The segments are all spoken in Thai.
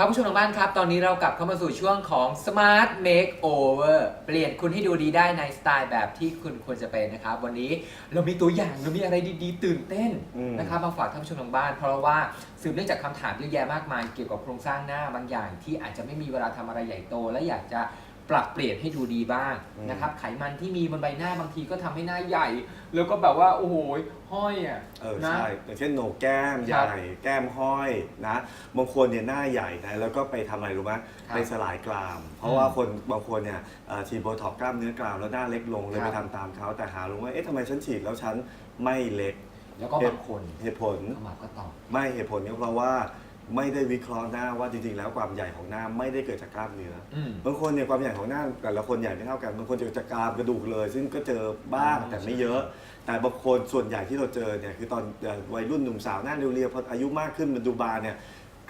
ครับผู้ชมทางบ้านครับ ตอนนี้เรากลับเข้ามาสู่ช่วงของ Smart Makeover เปลี่ยนคุณให้ดูดีได้ในสไตล์แบบที่คุณควรจะเป็นนะครับ วันนี้เรามีตัวอย่างเรามีอะไรดีๆ ตื่นเต้นอืม นะครับมาฝากท่านผู้ชมทางบ้าน เพราะว่าสืบเนื่องจากคำถามเยอะแยะมากมายเกี่ยวกับโครงสร้างหน้าบางอย่างที่อาจจะไม่มีเวลาทำอะไรใหญ่โต และอยากจะ ปรับเปลี่ยนให้ดูดีบ้างอืม นะครับ ไขมันที่มีบนใบหน้าบางทีก็ทำให้หน้าใหญ่ แล้วก็แบบว่าโอ้โหห้อยอะเออนะ ใช่อย่างเช่นโหนกแก้มคใหรับญ่แก้มห้อยนะบางคนเนี่ยหน้าใหญ่นะแล้วก็ไปทำอะไรรู้ไหมครับไปสลายกราม เพราะว่าคนบางคนเนี่ยเอ่อฉีดโบท็อกซ์กล้ามเนื้อกรามแล้วหน้าเล็กลงเลยครัไปบ ทำตามเขาแต่หารู้ว่าเอ๊ะทำไมฉันฉีดแล้วฉันไม่เล็กแล้วก็บางคนเหตุผล ขมับก็ตอบ ไม่เหตุผลก็เพราะว่า ไม่ได้วิเคราะห์หน้าว่าจริงๆแล้วความใหญ่ของหน้าไม่ได้เกิดจากกล้ามเนื้ออืม บางคนเนี่ยความใหญ่ของหน้าแต่ละคนใหญ่ไม่เท่ากันบางคนจะจากกรามกระดูกเลย ซึ่งก็เจอบ้างอ๋อแต่ไม่เยอะ แต่บางคนส่วนใหญ่ที่เราเจอเนี่ยคือตอนเอ่อวัยรุ่นหนุ่มสาวหน้าเรียวๆพออายุมากขึ้นมันดูบานเนี่ย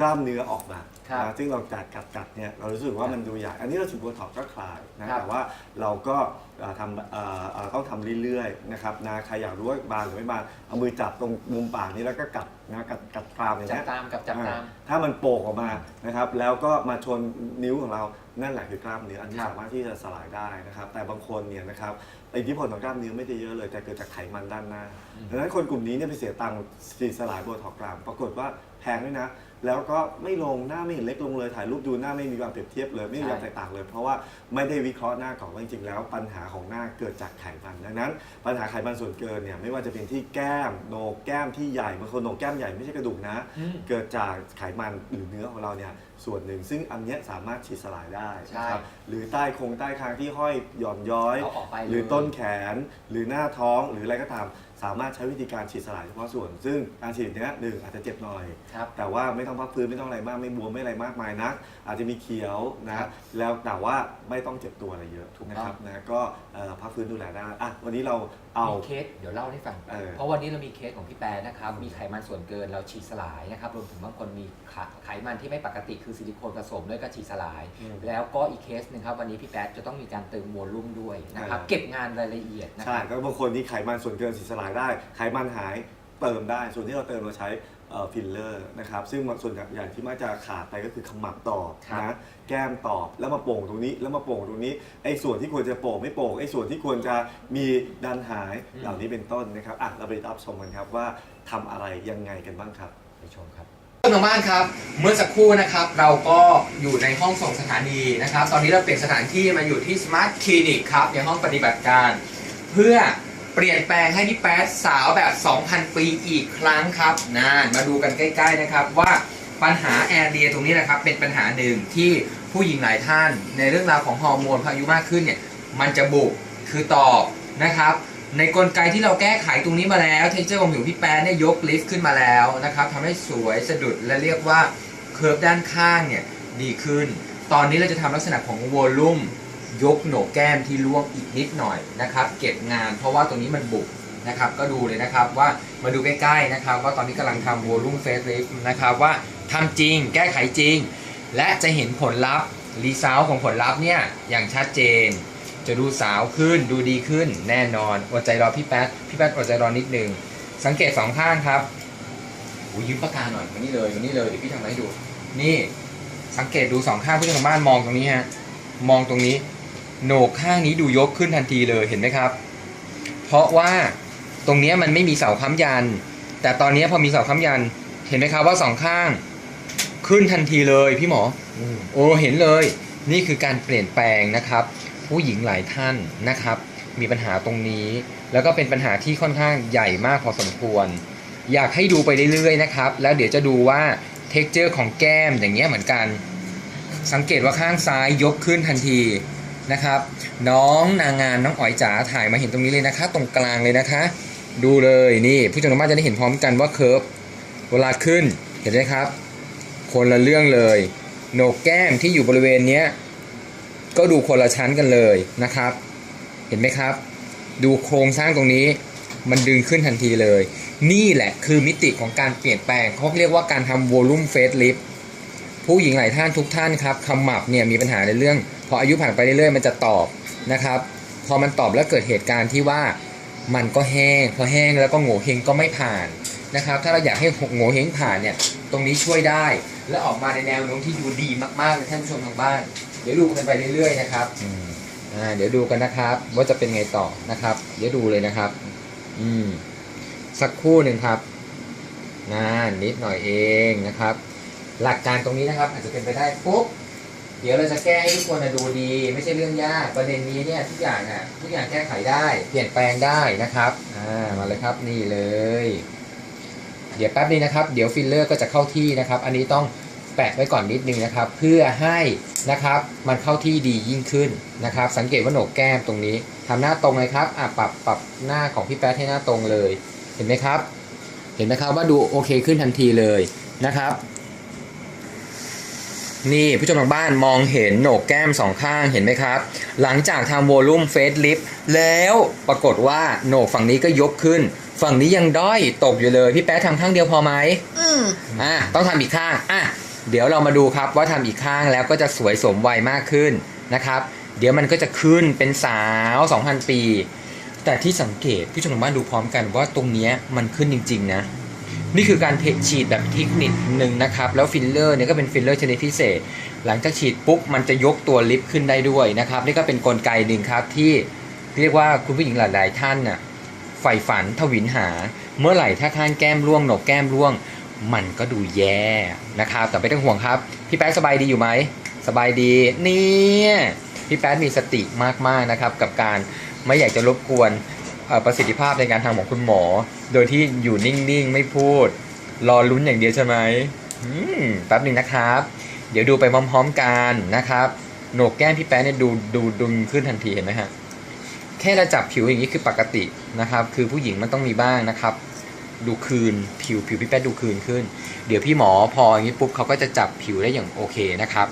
กล้ามเนื้อออกมาครับนะซึ่งเรากัดกัดกัดเนี่ยเรารู้สึกว่ามันดูใหญ่อันนี้เราฉีดโบท็อกซ์ก็คลายนะครับ แต่ว่าเราก็เอ่อ ทำเอ่อเอ่อต้องทำเรื่อยๆนะครับนะใครอยากรู้ว่าบานหรือไม่บานเอามือจับตรงมุมปากนี้แล้วก็กัดนะกัดกัดกรามอย่างจับเงี้ยตามกับจับตามอ่าถ้ามันโป่งออกมานะครับ แล้วก็มาชนนิ้วของเรานั่นแหละคือกล้ามเนื้ออันนี้ครับ สามารถที่จะสลายได้นะครับ แต่บางคนเนี่ยนะครับอิทธิพลของกล้ามเนื้อไม่ได้เยอะเลยแต่เกิดจากไขมันด้านหน้าดังนั้นคนกลุ่มนี้เนี่ยไปเสียตังค์ฉีดสลายโบท็อกซ์กราม ปรากฏว่าแพงด้วยนะ แล้วก็ไม่ลงหน้าไม่เห็นเล็กลงเลยถ่ายรูปดูหน้าไม่มีความเปรียบเทียบเลย ไม่มีความแตกต่างเลย เพราะว่าไม่ได้วิเคราะห์หน้าก่อนว่าจริงๆแล้ว ปัญหาของหน้าเกิดจากไขมันดังนั้น ปัญหาไขมันส่วนเกินเนี่ยไม่ว่าจะเป็นที่แก้มโหนกแก้มที่ใหญ่บางคนโหนกแก้มใหญ่ไม่ใช่กระดูกนะ อืม เกิดจากไขมันหรือเนื้อของเราเนี่ยส่วนหนึ่ง ซึ่งอันเนี้ยสามารถฉีดสลายได้นะครับหรือใต้โครงใต้คางที่ห้อยหย่อนย้อย เอาออกไปเลย หรือต้นแขนหรือหน้าท้องหรืออะไรก็ตาม สามารถใช้วิธีการฉีดสลายเฉพาะส่วน ซึ่งการฉีดเนี้ยหนึ่งอาจจะเจ็บหน่อย ครับ แต่ว่าไม่ต้องพักฟื้นไม่ต้องอะไรมากไม่บวมไม่อะไรมากมายนัก อาจจะมีเขียวนะครับแล้วแต่ว่าไม่ต้องเจ็บตัวอะไรเยอะถูกนะต้องครับนะก็เอ่อพักฟื้นดูแลได้อะวันนี้เราเอา มีเคสเดี๋ยวเล่าให้ฟัง เออเพราะวันนี้เรามีเคสของพี่แปรนะครับ มีไขมันส่วนเกินเราฉีดสลายนะครับ รวมถึงบางคนมีไขไขมันที่ไม่ปกติคือซิลิโคนผสมด้วยก็ฉีดสลาย อืมแล้วก็อีกเคสหนึ่งครับ วันนี้พี่แปรจะต้องมีการเติมโวลุ่มด้วยนะครับเออเก็บงานรายละเอียดนะคใช่รับ ก็บางคนที่ไขมันส่วนเกินฉีดสลายได้ไขมันหายเติมได้ ส่วนที่เราเติมเราใช้ฟิลเลอร์นะครับ ซึ่งส่วนใหญ่ที่มักจะขาดไปก็คือขมับตอบครับนะแก้มตอบแล้วมาโป่งตรงนี้แล้วมาโป่งตรงนี้ไอ้ส่วนที่ควรจะโป่งไม่โป่งไอ้ส่วนที่ควรจะมีดันหายอืมเหล่านี้เป็นต้นนะครับอะเราไปรับชมกันครับว่าทำอะไรยังไงกันบ้างครับไปชมครับทางบ้านครับ เมื่อสักครู่นะครับเราก็อยู่ในห้องส่งสถานีนะครับ ตอนนี้เราเปลี่ยนสถานที่มาอยู่ที่ Smart Clinic ครับในห้องปฏิบัติการ เพื่อ เปลี่ยนแปลงให้พี่แป๊ดสาวแบบ 2,000 ปีอีกครั้งครับนานมาดูกันใกล้ๆนะครับว่าปัญหาแอร์เรียตรงนี้นะครับ เป็นปัญหาหนึ่งที่ผู้หญิงหลายท่าน ในเรื่องราวของฮอร์โมนพออายุมากขึ้นเนี่ยมันจะบุกคือตอบนะครับ ในกลไกที่เราแก้ไขตรงนี้มาแล้วเทคเจอร์ของผิวพี่แป๊ดเนี่ยยกลิฟต์ขึ้นมาแล้วนะครับทำให้สวยสะดุดและเรียกว่าเคอร์ฟด้านข้างเนี่ยดีขึ้น ตอนนี้เราจะทำลักษณะของวอลลุ่ม ยกโหนกแก้มที่ร่วงอีกนิดหน่อยนะครับ เก็บงานเพราะว่าตรงนี้มันบุกนะครับก็ดูเลยนะครับว่ามาดูใกล้ๆนะครับว่าตอนนี้กำลังทำวอลุ่มเฟสลิฟนะครับว่าทำจริงแก้ไขจริง และจะเห็นผลลัพธ์รีซาวของผลลัพธ์เนี่ยอย่างชัดเจน จะดูสาวขึ้นดูดีขึ้นแน่นอนอดใจรอพี่แป๊ดพี่แป๊ดอดใจรอนิดนึง สังเกตสองข้างครับอ้ยยืมปากกาหน่อยมานี่เลยมานี่เลยเดี๋ยวพี่ทำให้ดู นี่สังเกตดูสองข้างผู้ชมทางบ้านมองตรงนี้ฮะมองตรงนี้ โหนกข้างนี้ดูยกขึ้นทันทีเลยเห็นไหมครับ เพราะว่าตรงเนี้ยมันไม่มีเสาค้ำยัน แต่ตอนเนี้ยพอมีเสาค้ำยัน เห็นไหมครับว่าสองข้างขึ้นทันทีเลยพี่หมอโอ้เห็นเลย นี่คือการเปลี่ยนแปลงนะครับ ผู้หญิงหลายท่านนะครับ มีปัญหาตรงนี้ แล้วก็เป็นปัญหาที่ค่อนข้างใหญ่มากพอสมควร อยากให้ดูไปเรื่อยๆนะครับ แล้วเดี๋ยวจะดูว่าเท็กเจอร์ของแก้มอย่างเงี้ยเหมือนกัน สังเกตว่าข้างซ้ายยกขึ้นทันที นะครับ น้องนางงานน้องอ๋อยจ๋าถ่ายมาเห็นตรงนี้เลยนะคะ ตรงกลางเลยนะคะ ดูเลยนี่ผู้ชมทางบ้านจะได้เห็นพร้อมกันว่าเคิร์ฟเวลาขึ้นเห็นไหมครับ คนละเรื่องเลยโหนกแก้มที่อยู่บริเวณเนี้ยก็ดูคนละชั้นกันเลยนะครับ เห็นไหมครับ ดูโครงสร้างตรงนี้มันดึงขึ้นทันทีเลย นี่แหละคือมิติของการเปลี่ยนแปลงเขาเรียกว่าการทำวอลลุ่มเฟสลิฟผู้หญิงหลายท่านทุกท่านครับขมับเนี่ยมีปัญหาในเรื่อง พออายุผ่านไปเรื่อยๆมันจะตอบนะครับ พอมันตอบแล้วเกิดเหตุการณ์ที่ว่ามันก็แห้งพอแห้งแล้วก็โง่เฮงก็ไม่ผ่านนะครับ ถ้าเราอยากให้โง่เฮงผ่านเนี่ยตรงนี้ช่วยได้ และออกมาในแนวโน้มที่ดูดีมากๆเลยท่านผู้ชมทางบ้าน เดี๋ยวดูกันไปเรื่อยๆนะครับอ่าเดี๋ยวดูกันนะครับ ว่าจะเป็นไงต่อนะครับ เดี๋ยวดูเลยนะครับ อืมสักครู่หนึ่งครับนานนิดหน่อยเองนะครับ หลักการตรงนี้นะครับ อาจจะเป็นไปได้ปุ๊บ เดี๋ยวเราจะแก้ให้ทุกคนนะดูดี ไม่ใช่เรื่องยากประเด็นนี้เนี่ยทุกอย่างอะทุกอย่างแก้ไขได้ เปลี่ยนแปลงได้นะครับอ่ามาเลยครับนี่เลย เดี๋ยวแป๊บนึงนะครับ เดี๋ยวฟิลเลอร์ก็จะเข้าที่นะครับ อันนี้ต้องแปะไว้ก่อนนิดนึงนะครับ เพื่อให้นะครับมันเข้าที่ดียิ่งขึ้นนะครับ สังเกตว่าโหนกแก้มตรงนี้ทำหน้าตรงเลยครับอะปรับปรับหน้าของพี่แป๊ดให้หน้าตรงเลย เห็นไหมครับ เห็นไหมครับว่าดูโอเคขึ้นทันทีเลยนะครับ นี่ผู้ชมทางบ้านมองเห็นโหนกแก้มสองข้างเห็นไหมครับ หลังจากทำโวลูมเฟสลิฟแล้วปรากฏว่าโหนกฝั่งนี้ก็ยกขึ้น ฝั่งนี้ยังด้อยตกอยู่เลย พี่แป๊ะทำข้างเดียวพอไหมอืมอะต้องทำอีกข้างอะเดี๋ยวเรามาดูครับว่าทำอีกข้างแล้วก็จะสวยสมวัยมากขึ้นนะครับ เดี๋ยวมันก็จะขึ้นเป็นสาว 2,000 ปี แต่ที่สังเกตผู้ชมทางบ้านดูพร้อมกันว่าตรงเนี้ยมันขึ้นจริง ๆ นะ นี่คือการฉีดแบบเทคนิคหนึ่งนะครับ แล้วฟิลเลอร์เนี่ยก็เป็นฟิลเลอร์ชนิดพิเศษ หลังจากฉีดปุ๊บมันจะยกตัวลิฟต์ขึ้นได้ด้วยนะครับ นี่ก็เป็นนกลไกหนึ่งครับที่เรียกว่าคุณผู้หญิงหลายๆท่านน่ะใฝ่ฝันทวินหา เมื่อไหร่ถ้าข้างแก้มร่วงหนกแก้มร่วง มันก็ดูแย่นะครับ แต่ไม่ต้องห่วงครับ พี่แป๊กสบายดีอยู่ไหมสบายดีเนี่ยพี่แป๊กมีสติมากๆนะครับ กับการไม่อยากจะรบกวน ประสิทธิภาพในการทำของคุณหมอ โดยที่อยู่นิ่งๆ ไม่พูด รอลุ้นอย่างเดียวใช่ไหมแป๊บหนึ่งนะครับ เดี๋ยวดูไปพร้อมๆกันนะครับโหนกแก้มพี่แป๊ะเนี่ยดูดูดึงขึ้นทันทีเห็นไหมฮะแค่เราจับผิวอย่างนี้คือปกตินะครับ คือผู้หญิงมันต้องมีบ้างนะครับ ดูคืนผิวผิวพี่แป๊ะดูคืนขึ้น เดี๋ยวพี่หมอพออย่างนี้ปุ๊บเขาก็จะจับผิวได้อย่างโอเคนะครับ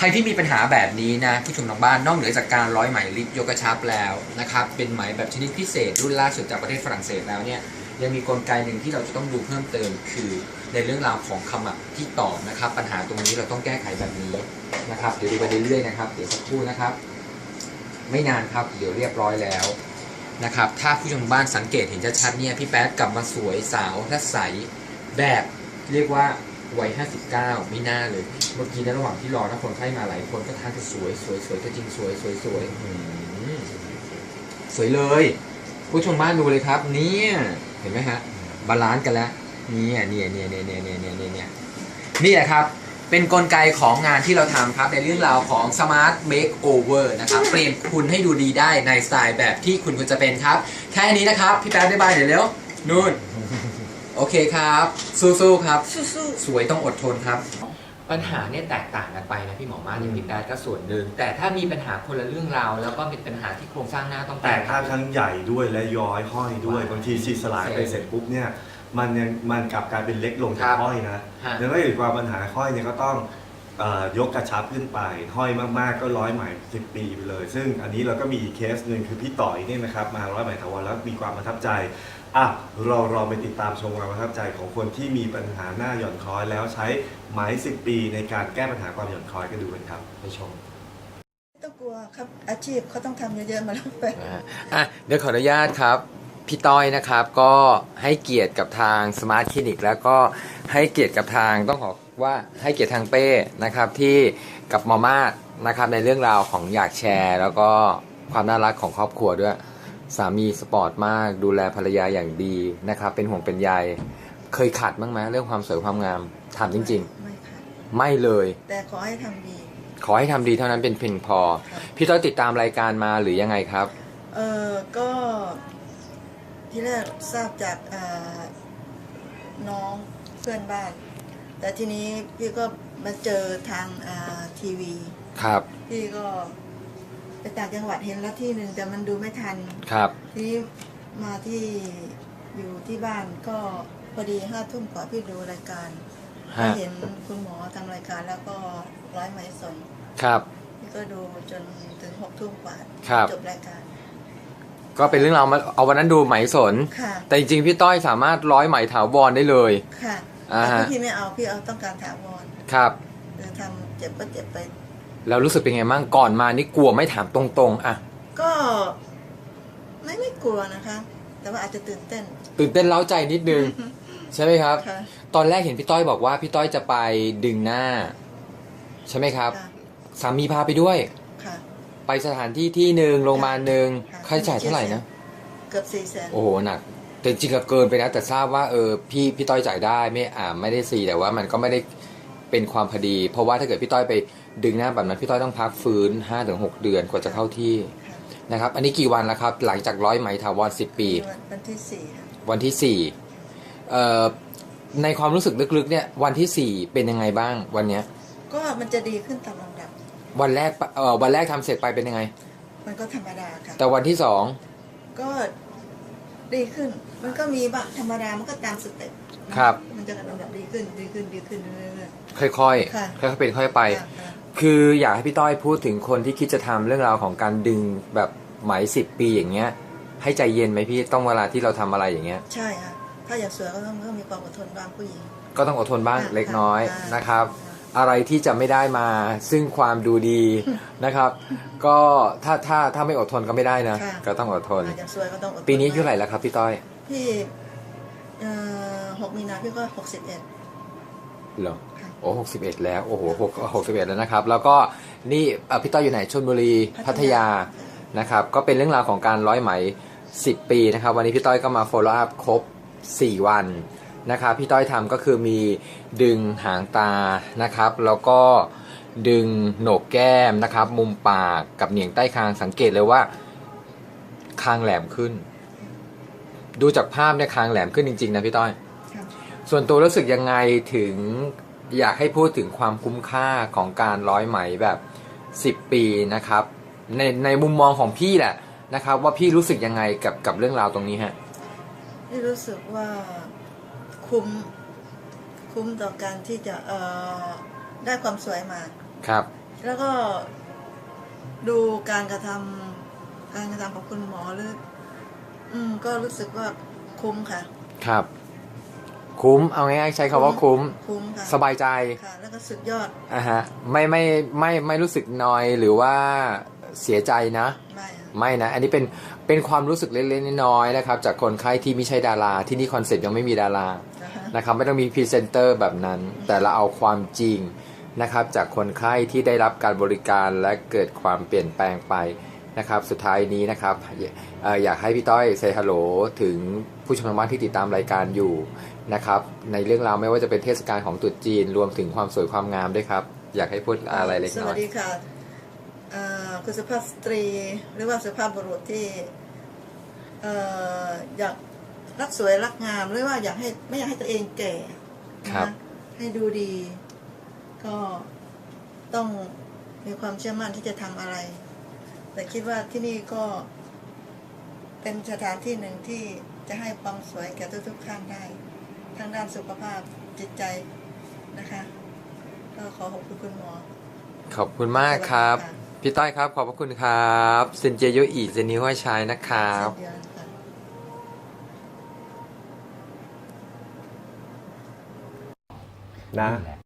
ใครที่มีปัญหาแบบนี้นะผู้ชมทางบ้านนอกเหนือจากการร้อยไหมลิฟต์ยกกระชับแล้วนะครับเป็นไหมแบบชนิดพิเศษรุ่นล่าสุดจากประเทศฝรั่งเศสแล้วเนี่ยยังมีกลไกหนึ่งที่เราจะต้องดูเพิ่มเติมคือในเรื่องราวของขมับที่ตอบนะครับ ปัญหาตรงนี้เราต้องแก้ไขแบบนี้นะครับเดี๋ยวดูไปเรื่อยๆนะครับ เดี๋ยวสักครู่นะครับ ไม่นานครับเดี๋ยวเรียบร้อยแล้วนะครับถ้าผู้ชมบ้านสังเกตเห็นชัดๆเนี่ยพี่แป๊ดกลับมาสวยสาวและใสแบบเรียกว่า วัย 59 ไม่น่าเลย เมื่อกี้ในระหว่างที่รอนะคนไข้มาหลายคนก็ทานจะสวยสวยสวยก็จริงสวยสวยสวยอืมสวยเลย ผู้ชมบ้านดูเลยครับ เนี่ยเห็นไหมฮะ บาลานซ์กันแล้วเนี่ยเนี่ยเนี่ยเนี่ยเนี่ยเนี่ยเนี่ยเนี่ยเนี่ยนี่แหละครับ เป็นกลไกของงานที่เราทำครับ ในเรื่องราวของ Smart Makeover นะครับ เปลี่ยนคุณให้ดูดีได้ในสไตล์แบบที่คุณควรจะเป็นครับ แค่นี้นะครับ พี่แป๊บได้บายเดี๋ยวเร็วนู่น โอเคครับ สู้ๆครับ สู้สวยต้องอดทนครับ ปัญหาเนี่ยแตกต่างกันไปนะพี่หมอมายังผิดได้ก็ส่วนหนึ่งแต่ถ้ามีปัญหาคนละเรื่องราวแล้วก็เป็นปัญหาที่โครงสร้างหน้าต้องแต่ข้างทั้งใหญ่ด้วยและย้อยห้อยด้วยว้าวบางทีฉีดสลายไปเสร็จปุ๊บเนี่ยมันยังมันกลับกลายเป็นเล็กลงคจารักบห้อยนะฮะดังนั้นอีกว่าปัญหาห้อยเนี่ยก็ต้องเอ่อยกกระชับขึ้นไป ห้อยมากๆก็ร้อยไหมสิบปีไปเลย ซึ่งอันนี้เราก็มีอีกเคสหนึ่งคือพี่ต่อยเนี่ยนะครับมาร้อยไหมถาวรแล้วมีความประทับใจ อะเราเราไปติดตามชมความประทับใจของคนที่มีปัญหาหน้าหย่อนคล้อย แล้วใช้ไหมสิบปีในการแก้ปัญหาความหย่อนคล้อยกันดูกันครับไปชมๆต้องกลัวครับอาชีพเขาต้องทำเยอะๆมาแล้วไปอะเดี๋ยวขออนุญาตครับ พี่ต้อยนะครับก็ให้เกียรติกับทาง Smart Clinic แล้วก็ให้เกียรติกับทางต้องขอว่าให้เกียรติทางเป้นะครับที่กับมาม่านะครับในเรื่องราวของอยากแชร์ แล้วก็ความน่ารักของครอบครัวด้วย สามีสปอร์ตมากดูแลภรรยาอย่างดีนะครับ เป็นห่วงเป็นใยเคยขัดบ้างไหมเรื่องความสวยความงามถามจริงไม่ค่ะๆไม่เลย แต่ขอให้ทำดี ขอให้ทำดีเท่านั้นเป็นเพียงพอครับพี่ต้อยติดตามรายการมาหรือยังไงครับ เออก็ที่แรกทราบจากอ่าน้องเพื่อนบ้าน แต่ทีนี้พี่ก็มาเจอทางอ่าทีวี ครับ พี่ก็ ไปต่างจังหวัดเห็นแล้วที่หนึ่งแต่มันดูไม่ทัน ครับ ทีนี้มาที่อยู่ที่บ้านก็พอดีห้าทุ่มกว่าพี่ดูรายการฮะเห็นคุณหมอทำรายการแล้วก็ร้อยไหมสนครับพี่ก็ดูจนถึงหกทุ่มกว่าครับ จบรายการก็เป็นเรื่องราวมาเอาวันนั้นดูไหมสน ค่ะ แต่จริงๆพี่ต้อยสามารถร้อยไหมถาวรได้เลย ค่ะอ่าฮะ แต่พี่ไม่เอาพี่เอาต้องการถาวรครับคือทำเจ็บก็เจ็บไป แล้วรู้สึกเป็นไงบ้างก่อนมานี่กลัวไม่ถามตรงๆ อะ ก็ไม่ไม่กลัวนะคะ แต่ว่าอาจจะตื่นเต้น ตื่นเต้นเล้าใจนิดนึง ใช่ไหมครับ ค่ะตอนแรกเห็นพี่ต้อยบอกว่าพี่ต้อยจะไปดึงหน้า ใช่ไหมครับ ค่ะสามีพาไปด้วย ค่ะ ไปสถานที่ที่หนึ่งโรงพยาบาลหนึ่งค่ะค่าใช้จ่ายเท่าไหร่นะ เกือบสี่แสนโอ้โหหนักแต่จริงๆก็เกินไปนะ แต่ทราบว่าเออพี่พี่ต้อยจ่ายได้ไม่อ่าไม่ได้ซีแต่ว่ามันก็ไม่ได้ เป็นความพอดี เพราะว่าถ้าเกิดพี่ต้อยไปดึงหน้าแบบนั้นพี่ต้อยต้องพักฟื้น5-6ถึงเดือนกว่าจะเข้าที่ค่ะนะครับ อันนี้กี่วันแล้วครับ หลังจากร้อยไหมถาวร10 ปี วันวันที่สี่ค่ะวันที่สี่เอ่อในความรู้สึกลึกๆเนี่ยวันที่สี่เป็นยังไงบ้างวันเนี้ย ก็มันจะดีขึ้นตามลำดับ วันแรกปะเอ่อวันแรกทำเสร็จไปเป็นยังไง มันก็ธรรมดาค่ะแต่วันที่สองก็ดีขึ้น มันก็มีบ้างธรรมดามันก็ตามสเต็ปนะ ครับ มันจะลำดับดีขึ้นดีขึ้นดีขึ้นเรื่อย ค่อยค่ะๆค่อยๆเป็นค่อยๆไป ๆค่ะค่ะคืออยากให้พี่ต้อยพูดถึงคนที่คิดจะทำเรื่องราวของการดึงแบบไหมสิบปีอย่างเงี้ย ให้ใจเย็นไหมพี่ต้องเวลาที่เราทำอะไรอย่างเงี้ย ใช่ค่ะ ถ้าอยากสวยก็ต้องต้องมีความอดทนบ้างผู้หญิง ก็ต้องอดทนบ้างค่ะเล็กน้อยค่ะนะครับอะไรที่จะไม่ได้มาซึ่งความดูดีนะครับ ก็ถ้าถ้าถ้าไม่อดทนก็ไม่ได้นะค่ะ ก็ต้องอดทน อยากสวยก็ต้องอดทนปีนี้อายุเท่าไหร่แล้วครับพี่ต้อยพี่เอ่อ หกมีนาพี่ก็หกสิบเอ็ดเหรอค่ะโอ้หกสิบเอ็ดแล้ว โอ้โหหกหกสิบเอ็ดแล้วนะครับ แล้วก็นี่เอ่อพี่ต้อยอยู่ไหนชลบุรีพัทยานะครับ ก็เป็นเรื่องราวของการร้อยไหม10ปีนะครับ วันนี้พี่ต้อยก็มา follow up ครบ4วันนะครับ พี่ต้อยทำก็คือมีดึงหางตานะครับ แล้วก็ดึงโหนกแก้มนะครับ มุมปากกับเหนียงใต้คางสังเกตเลยว่า คางแหลมขึ้น ดูจากภาพเนี่ยคางแหลมขึ้นจริง ๆ นะพี่ต้อยค่ะส่วนตัวรู้สึกยังไงถึงอยากให้พูดถึงความคุ้มค่าของการร้อยไหมแบบ 10 ปีนะครับ ในในมุมมองของพี่แหละนะครับ ว่าพี่รู้สึกยังไงกับกับเรื่องราวตรงนี้ฮะนี่รู้สึกว่าคุ้มคุ้มต่อการที่จะเอ่อได้ความสวยมาครับ แล้วก็ดูการกระทำการกระทำของคุณหมอหรือ อืมก็รู้สึกว่าคุ้มค่ะ ครับ คุ้มเอาง่ายๆใช้คำว่าคุ้ม คุ้มค่ะสบายใจค่ะ แล้วก็สุดยอดอะฮะไม่ไม่ไม่ไม่รู้สึกนอยหรือว่าเสียใจนะ ไม่อะไม่นะ อันนี้เป็นเป็นความรู้สึกเล็กๆน้อยๆนะครับ จากคนไข้ที่ไม่ใช่ดาราที่นี่คอนเซ็ปต์ยังไม่มีดารานะคะนะครับ ไม่ต้องมีพรีเซนเตอร์แบบนั้น แต่เราเอาความจริงนะครับ จากคนไข้ที่ได้รับการบริการและเกิดความเปลี่ยนแปลงไป นะครับสุดท้ายนี้นะครับเอ่ออยากให้พี่ต้อยเซฮัลโหลถึงผู้ชมทางบ้านที่ติดตามรายการอยู่นะครับในเรื่องราวไม่ว่าจะเป็นเทศกาลของตรุษจีนรวมถึงความสวยความงามด้วยครับ อยากให้พูดอะไรเล็กสน้วัอสยดีค่ะเอ่อคุณสุภาพสตรี หรือว่าสุภาพบุรุษที่เอ่ออยากรักสวยรักงามหรือว่าอยากให้ไม่อยากให้ตัวเองแก่นะครัคะบให้ดูดี ก็ต้องมีความเชื่อมั่นที่จะทำอะไร แต่คิดว่าที่นี่ก็เป็นสถานที่หนึ่งที่จะให้ความสวยแก่ทุกๆท่านได้ทั้งด้านสุขภาพจิตใจนะคะก็ขอขอบคุณคุณหมอ ขอบคุณมากครับสวัสดีค่ะพี่ต้อยครับ ขอบพระคุณครับเซนเจโยอีเซนิวชายนะครับเช่นเดียวกันค่ะนะ